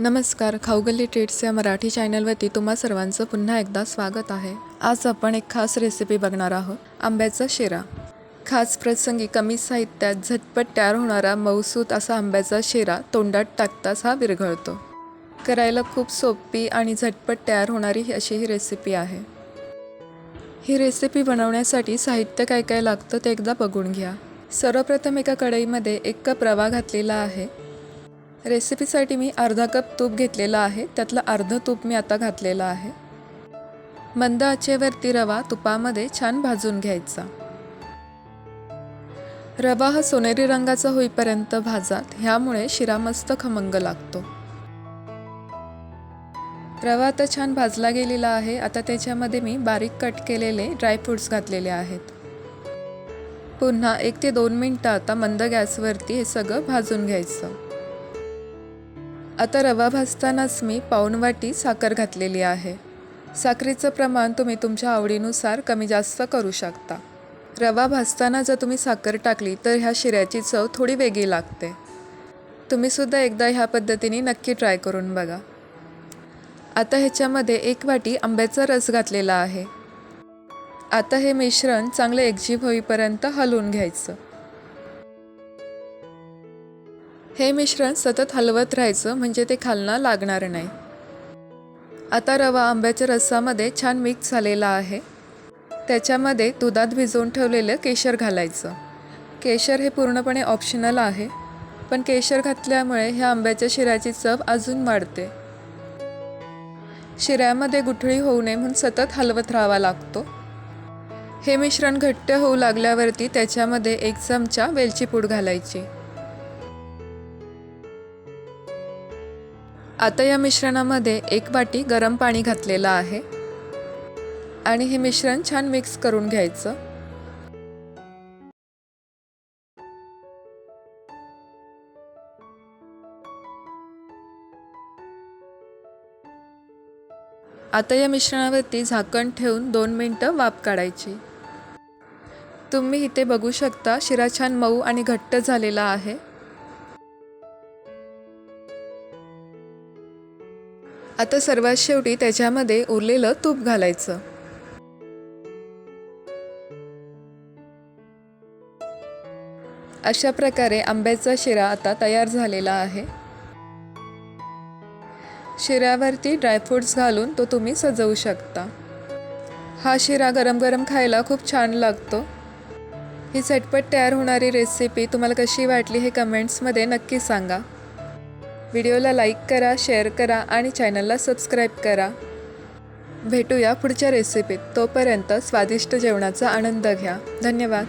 नमस्कार खाऊगल्ली ट्रीट्स या मराठी चॅनलवरती तुम्हा सर्वांचं पुन्हा एकदा स्वागत आहे. आज आपण एक खास रेसिपी बघणार आहोत आंब्याचा शिरा. खास प्रसंगी कमी साहित्यात झटपट तयार होणारा मऊसूत असा आंब्याचा शिरा तोंडात टाकताच हा विरघळतो. करायला खूप सोपी आणि झटपट तयार होणारी ही अशी ही रेसिपी आहे. ही रेसिपी बनवण्यासाठी साहित्य काय काय लागतं ते एकदा बघून घ्या. सर्वप्रथम एका कढईमध्ये एक कप रवा घातलेला आहे. रेसिपीसाठी मी अर्धा कप तूप घेतलेला आहे. त्यातलं अर्धं तूप मी आता घातलेलं आहे. मंद आचेवरती रवा तुपामध्ये छान भाजून घ्यायचा. रवा हा सोनेरी रंगाचा होईपर्यंत भाजात. ह्यामुळे शिरा मस्त खमंग लागतो. रवा आता छान भाजला गेलेला आहे. आता त्याच्यामध्ये मी बारीक कट केलेले ड्रायफ्रूट्स घातलेले आहेत. पुन्हा एक ते दोन मिनटं आता मंद गॅसवरती हे सगळं भाजून घ्यायचं. आता रवा भाजतानाच मी पाऊण वाटी साखर घातलेली आहे. साखरेचं प्रमाण तुम्ही तुमच्या आवडीनुसार कमी जास्त करू शकता. रवा भाजताना जर तुम्ही साखर टाकली तर ह्या शिऱ्याची चव थोडी वेगळी लागते. तुम्हीसुद्धा एकदा ह्या पद्धतीने नक्की ट्राय करून बघा. आता ह्याच्यामध्ये एक वाटी आंब्याचा रस घातलेला आहे. आता हे मिश्रण चांगलं एकजीव होईपर्यंत हलवून घ्यायचं. हे मिश्रण सतत हलवत राहायचं म्हणजे ते खालना लागणार नाही. आता रवा आंब्याच्या रसामध्ये छान मिक्स झालेला आहे. त्याच्यामध्ये दुधात भिजवून ठेवलेलं केशर घालायचं. केशर हे पूर्णपणे ऑप्शनल आहे पण केशर घातल्यामुळे ह्या आंब्याच्या शिऱ्याची चव अजून वाढते. शिऱ्यामध्ये गुठळी होऊ नये म्हणून सतत हलवत राहावा लागतो. हे मिश्रण घट्ट होऊ लागल्यावरती त्याच्यामध्ये एक चमचा वेलची पूड घालायची. आता या मिश्रणामध्ये एक वाटी गरम पाणी घातलेलं आहे. आणि हे मिश्रण छान मिक्स करून घ्यायचं. आता या मिश्रणावरती झाकण ठेवून दोन मिनटं वाफ काढायची. तुम्ही इथे बघू शकता शिरा छान मऊ आणि घट्ट झालेला आहे. आता सर्वात शेवटी त्याच्यामध्ये उरलेलं तूप घालायचं. अशा प्रकारे आंब्याचा शिरा आता तयार झालेला आहे. शिऱ्यावरती ड्रायफ्रूट्स घालून तो तुम्ही सजवू शकता. हा शिरा गरम गरम खायला खूप छान लागतो. ही झटपट तयार होणारी रेसिपी तुम्हाला कशी वाटली हे कमेंट्समध्ये नक्की सांगा. व्हिडिओला लाईक करा शेअर करा आणि चॅनलला सबस्क्राईब करा. भेटूया पुढच्या रेसिपीत. तोपर्यंत स्वादिष्ट जेवणाचा आनंद घ्या. धन्यवाद.